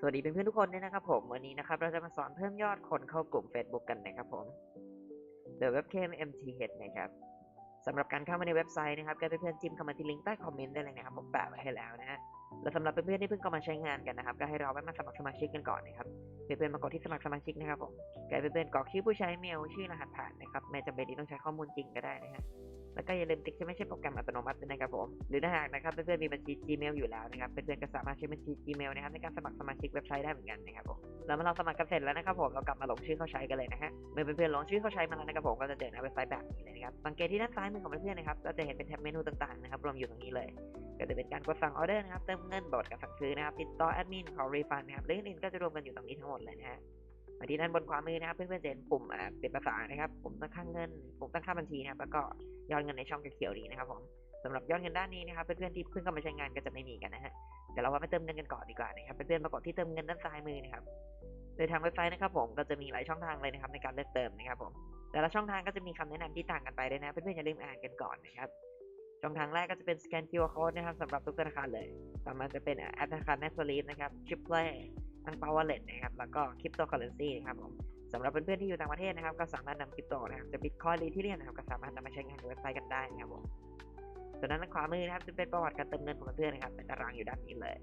สวัสดีเพื่อนๆทุกคนด้วยนะครับผมวันนี้นะครับเราจะมาสอนเพิ่มยอดคนเข้ากลุ่ม Facebook กันนะครับผม The Webcam MTH นะครับสำหรับการเข้ามาในเว็บไซต์นะครับก็เพื่อนๆจิ้มเข้ามาที่ลิงก์ใต้คอมเมนต์ได้เลยนะครับผมแปะไว้ให้แล้วนะฮะและสำหรับเพื่อนๆที่เพิ่งเข้ามาใช้งานกันนะครับก็ให้เราไปมาสมัครสมาชิกกันก่อนนะครับเพื่อนๆมากดที่สมัครสมาชิกนะครับผมก็ให้เพื่อนๆกรอกชื่อผู้ใช้เมลชื่อรหัสผ่านนะครับไม่จำเป็นที่ต้องใช้ข้อมูลจริงก็ได้นะฮะ แล้วก็อย่าลืมติ๊กใช่ไม่ใช่โปรแกรมอัตโนมัตินะครับผม หรือถ้าหากนะครับเพื่อนๆมีบัญชี Gmail อยู่แล้วนะครับเพื่อนๆก็สามารถใช้บัญชี Gmail นะครับในการสมัครสมาชิกเว็บไซต์ได้เหมือนกันนะครับผมแล้วเมื่อเราสมัครกันเสร็จแล้วนะครับผมเรากลับมาลงชื่อเข้าใช้กันเลยนะฮะเมื่อเพื่อนๆลงชื่อเข้าใช้มาแล้วนะครับผมก็จะเจอหน้าเว็บไซต์แบบนี้เลยนะครับสังเกตที่ด้านซ้ายมือของเพื่อนๆนะครับก็จะเห็นเป็นแท็บเมนูต่างๆนะครับรวมอยู่ตรงนี้เลยก็จะเป็นการกดสั่งออเดอร์นะครับเติมเงินบอดการสั่งซื้อนะครับติดต่อแอดมินขอรีฟันนะครับหรืออื่นๆก็จะรวมกันอยู่ตรงนี้ทั้งหมดเลยนะฮะ มาที่ด้านบนขวามือนะครับเพื่อนๆจะเห็นปุ่มอ่าเป็นภาษานะครับปุ่มตั้งค่าเงินปุ่มตั้งค่าบัญชีนะครับแล้วก็ยอดเงินในช่องเขียวๆนี้นะครับผมสำหรับยอดเงินด้านนี้นะครับเพื่อนๆที่เพิ่งเข้ามาใช้งานก็จะไม่มีกันนะฮะเดี๋ยวเราว่าไปเติมเงินกันก่อนดีกว่านะครับเพื่อนๆมากดที่เติมเงินด้านซ้ายมือนะครับโดยทางเว็บไซต์นะครับผมก็จะมีหลายช่องทางเลยนะครับในการเลือกเติมนะครับผมแต่ละช่องทางก็จะมีคำแนะนำที่ต่างกันไปด้วยนะเพื่อนๆอย่าลืมอ่านกันก่อนนะครับช่องทางแรกก็จะเป็นสแกน QR code นะครับสำหรับทุกธนาคารเลยต่อมาจะเป็นแอปธนาคาร n e t f l i p นะครับ Chiplay ทั้ง Power Wallet นะครับ แล้วก็ Cryptocurrency นะครับผมสำหรับเพื่อนๆที่อยู่ต่างประเทศนะครับ ก็สามารถนำคริปโตนะครับ จะบิตคอยน์หรือที่เรียนนะครับ ก็สามารถนำมาใช้งานในเว็บไซต์กันได้นะครับผมส่วนด้านขวามือนะครับจะเป็นประวัติการเติมเงินของเพื่อนๆนะครับเป็นตารางอยู่ด้านนี้เลย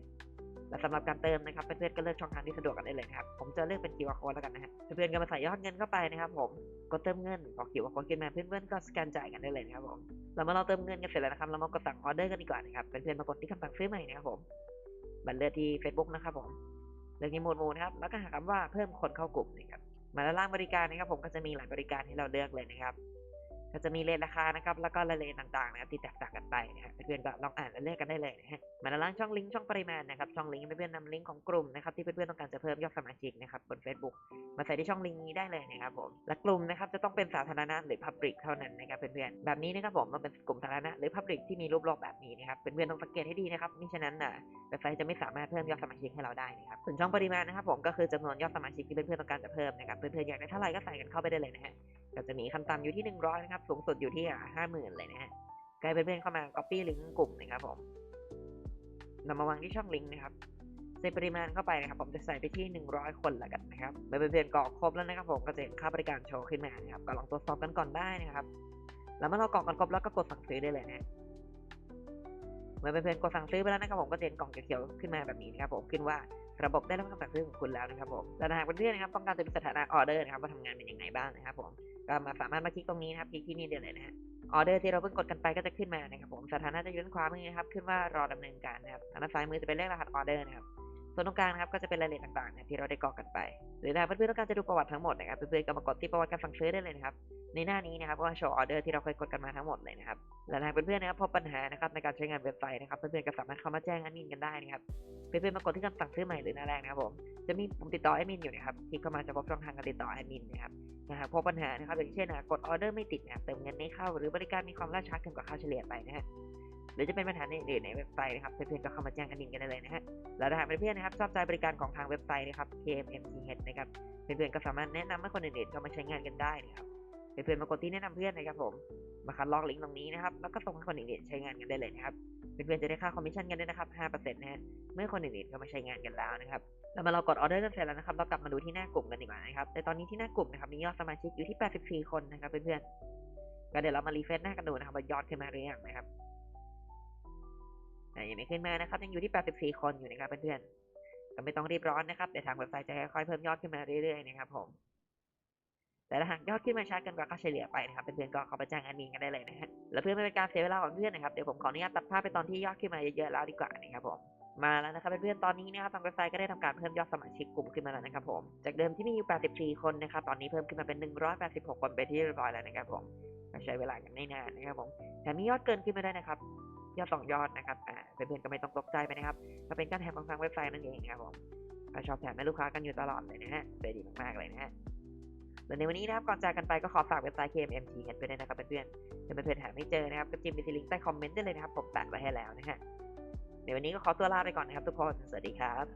และสำหรับการเติมนะครับเพื่อนๆก็เลือกช่องทางที่สะดวกกันได้เลยนะครับผมจะเลือกเป็น QR code แล้วกันนะฮะเพื่อนๆก็มาใส่ยอดเงินเข้าไปนะครับ ผมกดเติมเงินพอ QR code ขึ้นมาเพื่อนๆก็สแกนจ่ายกันได้เลยนะครับผมแล้วเมื่อเราเติมเงินกันเสร็จแล้วนะครับเรามากดสั่งออเดอร์กันดีกว่านะครับเพื่อนๆมากดที่คำสั่งซื้อใหม่นะครับผมบันเลือกที่ Facebook นะครับผม เลือกที่หมวดหมู่นะครับ แล้วก็หาคำว่าเพิ่มคนเข้ากลุ่มนะครับ มาด้านล่างบริการนะครับ ผมก็จะมีหลายบริการให้เราเลือกเลยนะครับ ก็จะมีเลทราคานะครับ แล้วก็ละเอียดต่างๆนะครับที่แตกต่างกันไปนะครับเพื่อนๆก็ลองอ่านและเลือกกันได้เลยนะฮะมาด้านล่างช่องลิงก์ช่องปริมาณนะครับ ช่องลิงก์เพื่อนๆนำลิงก์ของกลุ่มนะครับที่เพื่อนๆต้องการจะเพิ่มยอดสมาชิกนะครับบน Facebook มาใส่ที่ช่องลิงก์นี้ได้เลยนะครับผม และกลุ่มนะครับจะต้องเป็นสาธารณะหรือ Public เท่านั้นนะครับเพื่อนๆ แบบนี้นะครับผมต้องเป็นกลุ่มสาธารณะหรือ Public ที่มีรูปโลกแบบนี้นะครับเพื่อนๆต้องสังเกตให้ดีนะครับมิฉะนั้นน่ะเว็บไซต์จะไม่สามารถเพิ่มยอดสมาชิกให้เราได้นะครับส่วนช่องปริมาณนะครับผมก็คือจำนวนยอดสมาชิกที่เพื่อนๆต้องการจะเพิ่มนะครับเพื่อนๆอยากได้เท่าไหร่ก็ใส่กันเข้าไปได้เลยนะฮะ ก็จะมีขั้นต่ำอยู่ที่ 100 นะครับ สูงสุดอยู่ที่ห้าหมื่นเลยนะฮะใครเพื่อนๆเข้ามา copy ลิงก์กลุ่มนะครับผมนำมาวางที่ช่องลิงก์นะครับใส่ปริมาณเข้าไปนะครับ ผมจะใส่ไปที่ 100 คนละกันนะครับเมื่อเพื่อนๆกรอกครบแล้วนะครับ ผมก็จะเห็นค่าบริการโชว์ขึ้นมานะครับ ก็ลองตรวจสอบกันก่อนได้นะครับ แล้วเมื่อเรากรอกกันครบแล้วก็กดสั่งซื้อได้เลยนะเมื่อเพื่อนๆกดสั่งซื้อไปแล้วนะครับ ผมก็จะเห็นกล่องเขียวๆขึ้นมาแบบนี้นะครับ ผมขึ้นว่าระบบได้รับคำสั่งซื้อของคุณแล้วนะครับผมและหากเพื่อนๆนะครับต้องการจะดูสถานะออเดอร์นะครับว่าทำงานเป็นยังไงบ้างนะครับผม ก็มาสามารถมาคลิกตรงนี้นะครับคลิกที่นี่ได้เลยนะฮะออเดอร์ที่เราเพิ่งกดกันไปก็จะขึ้นมานะครับผมสถานะจะอยู่ด้านขวามือนะครับขึ้นว่ารอดำเนินการนะครับทางด้านซ้ายมือจะเป็นเลขรหัสออเดอร์นะครับส่วนตรงกลางนะครับก็จะเป็นรายละเอียดต่างๆนะที่เราได้กรอกกันไป หรือถ้าเพื่อนๆต้องการจะดูประวัติทั้งหมดนะครับเพื่อนๆก็มากดที่ประวัติการสั่งซื้อได้เลยนะครับในหน้านี้นะครับว่าโชว์ออเดอร์ที่เราเคยกดกันมาทั้งหมดเลยนะครับและถ้าเพื่อนๆนะครับพบปัญหานะครับในการใช้งานเว็บไซต์นะครับเพื่อนๆก็สามารถเข้ามาแจ้งแอดมินกันได้นะครับเพื่อนๆมากดที่คำสั่งซื้อใหม่หรือหน้าแรกนะครับผมจะมีปุ่มติดต่อแอดมินอยู่นะครับคลิกเข้ามาจะพบช่องทางการติดต่อแอดมินนะครับ นะฮะพบปัญหานะครับอย่างเช่นนะกดออเดอร์ไม่ติดนะเติมเงินไม่เข้า หรือบริการมีความล่าช้าเกินกว่าค่าเฉลี่ยไปนะฮะหรือจะเป็นปัญหาในอื่นในเว็บไซต์นะครับเพื่อนๆก็เข้ามาแจ้งแอดมินกันได้เลยนะฮะแล้วถ้าหากเพื่อนๆนะครับชอบใจบริการของทางเว็บไซต์นะครับ KMMTH นะครับเพื่อนๆก็สามารถแนะนำให้คนอื่นๆเข้ามาใช้งานกันได้นะครับเพื่อนๆมากดที่แนะนำเพื่อนนะครับผมมาคัดลอกลิงก์ตรงนี้นะครับแล้วก็ส่งให้คนอื่นๆใช้งานกันได้เลยนะครับเพื่อนๆจะได้ค่าคอมมิชชั่นกันด้วยนะครับ5%นะฮะเมื่อคนอื่นๆเข้ามาใช้งานกันแล้วนะครับ แล้วมาเรากดออเดอร์กันเสร็จแล้วนะครับ เรากลับมาดูที่หน้ากลุ่มกันดีกว่านะครับในตอนนี้ที่หน้ากลุ่มนะครับมียอดสมาชิกอยู่ที่ 84 คนนะครับเพื่อนๆก็เดี๋ยวเรามารีเฟรชหน้ากันดูนะครับว่ายอดขึ้นมาหรือยังนะครับยังไม่ขึ้นมานะครับ ยังอยู่ที่ 84 คนอยู่นะครับเพื่อนๆก็ไม่ต้องรีบร้อนนะครับเดี๋ยวทางเว็บไซต์จะค่อยๆเพิ่มยอดขึ้นมาเรื่อยๆนะครับผมแต่ถ้าหากยอดขึ้นมาช้าเกินกว่าค่าเฉลี่ยไปนะครับเพื่อนๆก็เข้าไปแจ้งแอดมินกันได้เลยนะฮะแล้วเพื่อไม่เป็นการเสียเวลาของเพื่อนนะครับเดี๋ยวผมขออนุญาตตัดภาพไปตอนที่ยอดขึ้นมาเยอะๆแล้วดีกว่านะครับผม มาแล้วนะครับเพื่อนๆตอนนี้นะครับทางเว็บไซต์ก็ได้ทำการเพิ่มยอดสมาชิกกลุ่มขึ้นมาแล้วนะครับผมจากเดิมที่มีอยู่ 84 คนนะครับตอนนี้เพิ่มขึ้นมาเป็น 186 คนไปที่เรียบร้อยแล้วนะครับผมก็ใช้เวลากันไม่นานนะครับผมแถมมียอดเกินขึ้นมาได้นะครับยอด2ยอดนะครับอ่าเพื่อนๆก็ไม่ต้องตกใจไปนะครับก็เป็นการแถมของทางเว็บไซต์นั่นเองนะครับผมก็ชอบแถมให้ลูกค้ากันอยู่ตลอดเลยนะฮะใจดีมากๆเลยนะฮะและในวันนี้นะครับก่อนจากกันไปก็ขอฝากเว็บไซต์ KMMT กันไปด้วยนะครับเพื่อนๆถ้าเพื่อนๆหาไม่เจอนะครับก็จิ้มไปที่ลิงก์ใต้คอมเมนต์ได้เลยนะครับผมแปะไว้ให้แล้วนะฮะ เดี๋ยววันนี้ก็ขอตัวลาไปก่อนนะครับทุกคน สวัสดีครับ